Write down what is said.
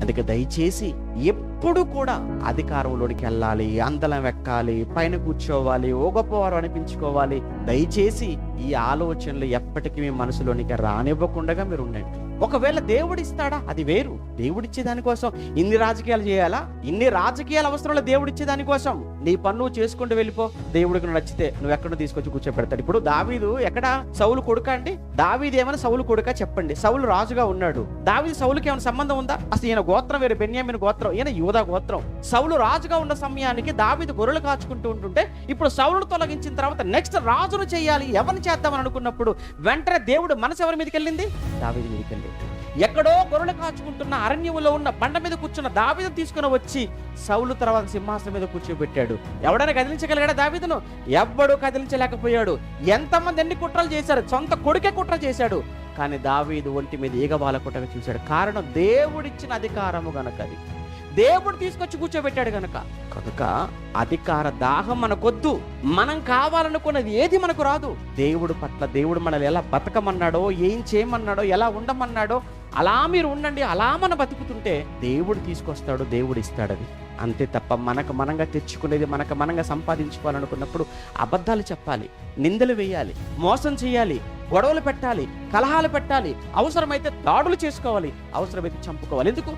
అందుకే దయచేసి ఎప్పుడు కూడా అధికారంలోనికి వెళ్ళాలి అందలం ఎక్కాలి పైన కూర్చోవాలి ఓ గొప్పవారు అనిపించుకోవాలి. దయచేసి ఈ ఆలోచనలు ఎప్పటికీ మీ మనసులోనికి రానివ్వకుండా మీరు ఉండండి. ఒకవేళ దేవుడు ఇస్తాడా అది వేరు. దేవుడిచ్చే దానికోసం ఇన్ని రాజకీయాలు చేయాలా? ఇన్ని రాజకీయాల అవసరంలో దేవుడిచ్చే దానికోసం నీ పన్ను చేసుకుంటూ వెళ్ళిపో. దేవుడికి నచ్చితే నువ్వు ఎక్కడ తీసుకొచ్చి కూర్చోబెడతాడు. ఇప్పుడు దావీదు ఎక్కడ? సౌలు కొడుక అండి? దావీదు ఏమైనా సౌలు కొడుక? చెప్పండి. సౌలు రాజుగా ఉన్నాడు. దావీదు సౌలుకి ఏమైనా సంబంధం ఉందా? అసలు ఈయన గోత్రం వేరే బెన్యామిన్ గోత్రం ఈయన యూదా గోత్రం. సౌలు రాజుగా ఉన్న సమయానికి దావీదు గొర్రెలు కాచుకుంటూ ఉంటుంటే ఇప్పుడు సౌలును తొలగించిన తర్వాత నెక్స్ట్ రాజును చేయాలి ఎవరిని చేద్దామని అనుకున్నప్పుడు వెంటనే దేవుడు మనసు ఎవరి మీదకి వెళ్ళింది? దావీదు మీదకి వెళ్ళింది ఎక్కడో గొర్రెలు కాచుకుంటున్న అరణ్యంలో ఉన్న బండ మీద కూర్చున్న దావీదు తీసుకుని వచ్చి సౌలు తర్వాత సింహాసనం మీద కూర్చోబెట్టాడు. ఎవడైనా కదిలించగలిగాడు దావీదును? ఎవ్వడు కదిలించలేకపోయాడు. ఎంతమంది ఎన్ని కుట్రలు చేశారు? సొంత కొడుకే కుట్ర చేశాడు. కానీ దావీదు ఒంటి మీద ఈగబాల కుట్రగా చూశాడు. కారణం దేవుడిచ్చిన అధికారము గనక అది దేవుడు తీసుకొచ్చి కూర్చోబెట్టాడు గనక. కనుక అధికార దాహం మనకొద్దు. మనం కావాలనుకున్నది ఏది మనకు రాదు. దేవుడు పట్ల దేవుడు మనల్ని ఎలా బతకమన్నాడో ఏం చేయమన్నాడో ఎలా ఉండమన్నాడో అలా మీరు ఉండండి అలా మనం బతుకుతుంటే దేవుడు తీసుకొస్తాడు దేవుడు ఇస్తాడు అది అంతే తప్ప మనకు మనంగా తెచ్చుకునేది మనకు మనంగా సంపాదించుకోవాలనుకున్నప్పుడు అబద్ధాలు చెప్పాలి నిందలు వేయాలి మోసం చేయాలి గొడవలు పెట్టాలి కలహాలు పెట్టాలి అవసరమైతే దాడులు చేసుకోవాలి అవసరమైతే చంపుకోవాలి. ఎందుకు?